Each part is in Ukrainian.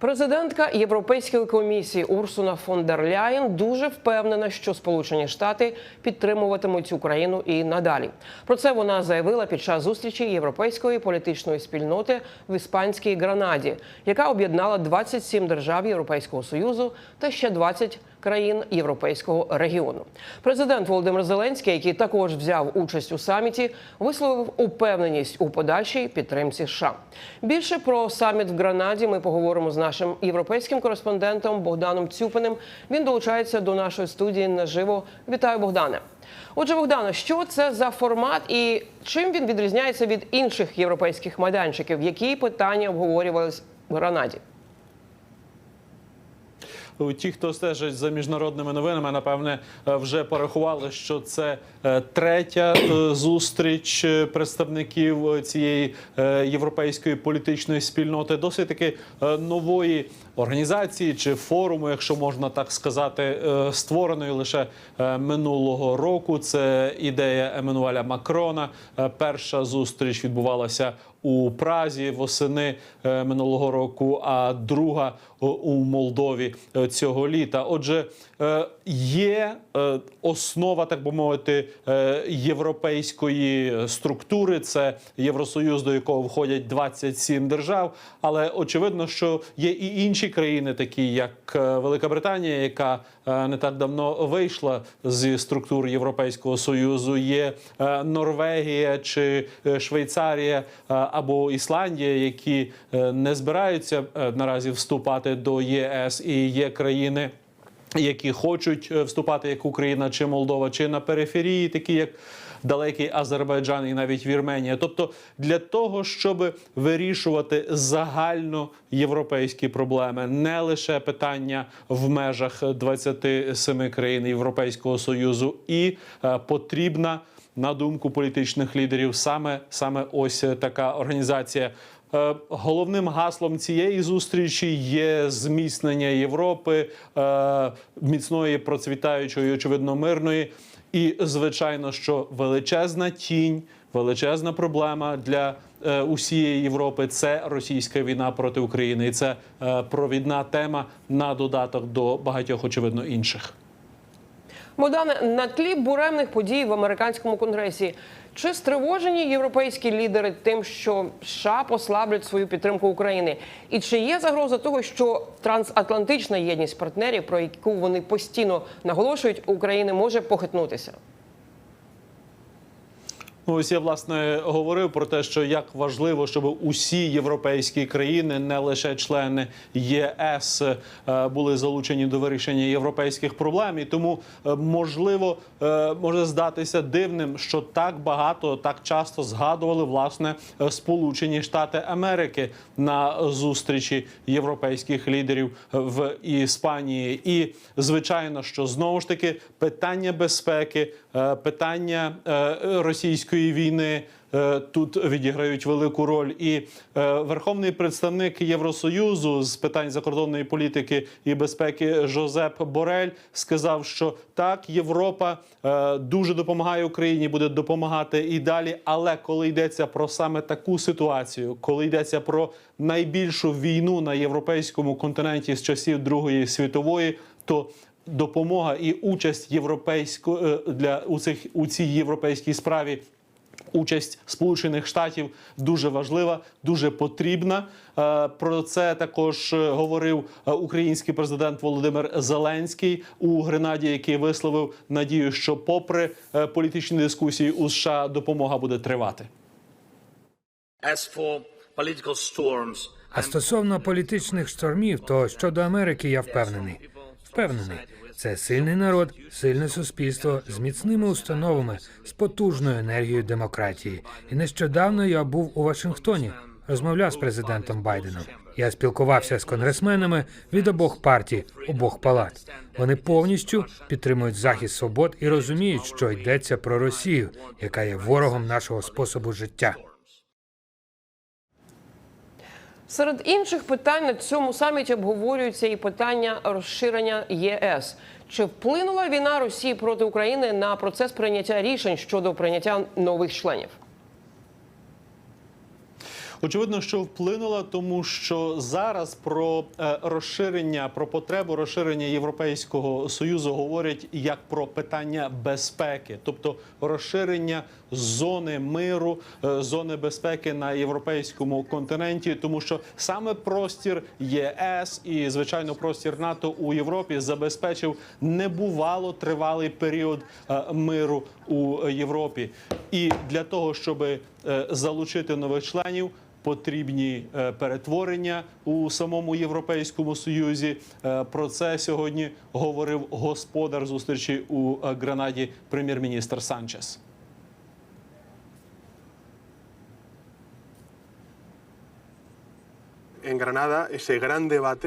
Президентка Європейської комісії Урсуна фон дер Ляєн дуже впевнена, що Сполучені Штати підтримуватимуть Україну і надалі. Про це вона заявила під час зустрічі європейської політичної спільноти в іспанській Гранаді, яка об'єднала 27 держав Європейського союзу та ще 20 країн європейського регіону. Президент Володимир Зеленський, який також взяв участь у саміті, висловив упевненість у подальшій підтримці США. Більше про саміт в Гранаді ми поговоримо з нашим європейським кореспондентом Богданом Цюпиним. Він долучається до нашої студії наживо. Вітаю, Богдане. Отже, Богдане, що це за формат і чим він відрізняється від інших європейських майданчиків? Які питання обговорювались в Гранаді? Ті, хто стежить за міжнародними новинами, напевне, е, вже порахували, що це е, третя е, зустріч представників цієї європейської політичної спільноти, досить таки нової організації чи форуму, якщо можна так сказати, е, створеної лише е, минулого року. Це ідея Еммануеля Макрона. Е, Перша зустріч відбувалася у Празі восени минулого року, а друга у Молдові цього літа. Отже, є основа, так би мовити, європейської структури. Це Євросоюз, до якого входять 27 держав. Але очевидно, що є і інші країни, такі як е, Велика Британія, яка е, не так давно вийшла зі структур Європейського союзу. Є е, Норвегія чи Швейцарія або Ісландія, які не збираються наразі вступати до ЄС, і є країни. Які хочуть вступати як Україна чи Молдова, чи на периферії, такі як далекий Азербайджан і навіть Вірменія. Тобто для того, щоб вирішувати загально європейські проблеми, не лише питання в межах 27 країн Європейського союзу, і е, потрібна на думку політичних лідерів саме саме ось така організація. Е, Головним гаслом цієї зустрічі є зміцнення Європи, е, міцної, процвітаючої, очевидно, мирної. І звичайно, що величезна тінь, величезна проблема для е, усієї Європи це російська війна проти України, і це е, провідна тема на додаток до багатьох, очевидно, інших. Богдане, на тлі буремних подій в американському конгресі чи стривожені європейські лідери тим, що США послаблять свою підтримку України? І чи є загроза того, що трансатлантична єдність партнерів, про яку вони постійно наголошують, України може похитнутися? Ось я власне говорив про те, що як важливо, щоб усі європейські країни, не лише члени ЄС, е, були залучені до вирішення європейських проблем. І тому е, можливо е, може здатися дивним, що так багато, так часто згадували власне Сполучені Штати Америки на зустрічі європейських лідерів в Іспанії. І звичайно, що знову ж таки питання безпеки, питання е, російської війни. е, Тут відіграють велику роль, і е, верховний представник Євросоюзу з питань закордонної політики і безпеки Жозеп Борель сказав, що так, Європа е, дуже допомагає Україні, буде допомагати і далі. Але коли йдеться про саме таку ситуацію, коли йдеться про найбільшу війну на європейському континенті з часів Другої світової, то допомога і участь європейсько е, для у цих у цій європейській справі. Участь Сполучених Штатів дуже важлива, дуже потрібна. Е, Про це також е, говорив е, український президент Володимир Зеленський у Гренаді, який висловив надію, що, попри політичні дискусії у США, допомога буде тривати. As for political storms, А стосовно політичних штормів, то щодо Америки я впевнений. Впевнений, це сильний народ, сильне суспільство з міцними установами, з потужною енергією демократії. І нещодавно я був у Вашингтоні, розмовляв з президентом Байденом. Я спілкувався з конгресменами від обох партій, обох палат. Вони повністю підтримують захист свобод і розуміють, що йдеться про Росію, яка є ворогом нашого способу життя. Серед інших питань на цьому саміті обговорюються і питання розширення ЄС. Чи вплинула війна Росії проти України на процес прийняття рішень щодо прийняття нових членів? Очевидно, що вплинула, тому що зараз про е, розширення, про потребу розширення Європейського союзу говорять як про питання безпеки, тобто розширення зони миру, е, зони безпеки на європейському континенті, тому що саме простір єС і звичайно простір НАТО у Європі забезпечив небувало тривалий період е, миру у Європі. І для того, щоб залучити нових членів. Потрібні е, перетворення у самому європейському союзі. Е, Про це сьогодні говорив господар зустрічі у е, Гранаді, прем'єр-міністр Санчес.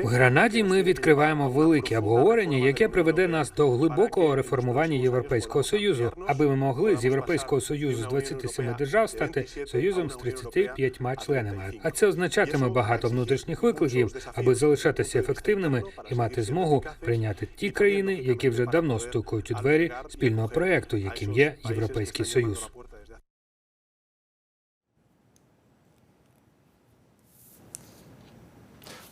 В Гранаді ми відкриваємо велике обговорення, яке приведе нас до глибокого реформування Європейського союзу, аби ми могли з Європейського союзу з 27 держав стати союзом з 35 членами. А це означатиме багато внутрішніх викликів, аби залишатися ефективними і мати змогу прийняти ті країни, які вже давно стукають у двері спільного проекту, яким є Європейський Союз.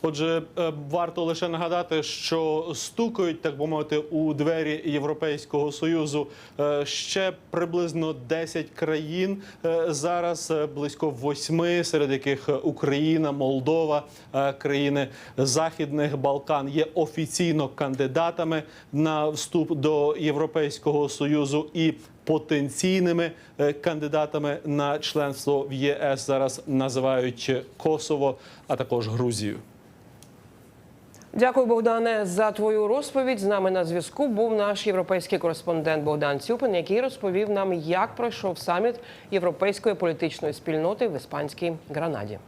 Отже, е, варто лише нагадати, що стукають, так би мовити, у двері Європейського союзу е, ще приблизно 10 країн. Е, Зараз близько восьми, серед яких Україна, Молдова, країни Західних Балкан є офіційно кандидатами на вступ до Європейського союзу і потенційними кандидатами на членство в ЄС зараз називають Косово, а також Грузію. Дякую, Богдане, за твою розповідь. З нами на зв'язку був наш європейський кореспондент Богдан Цюпин, який розповів нам, як пройшов саміт європейської політичної спільноти в іспанській Гранаді.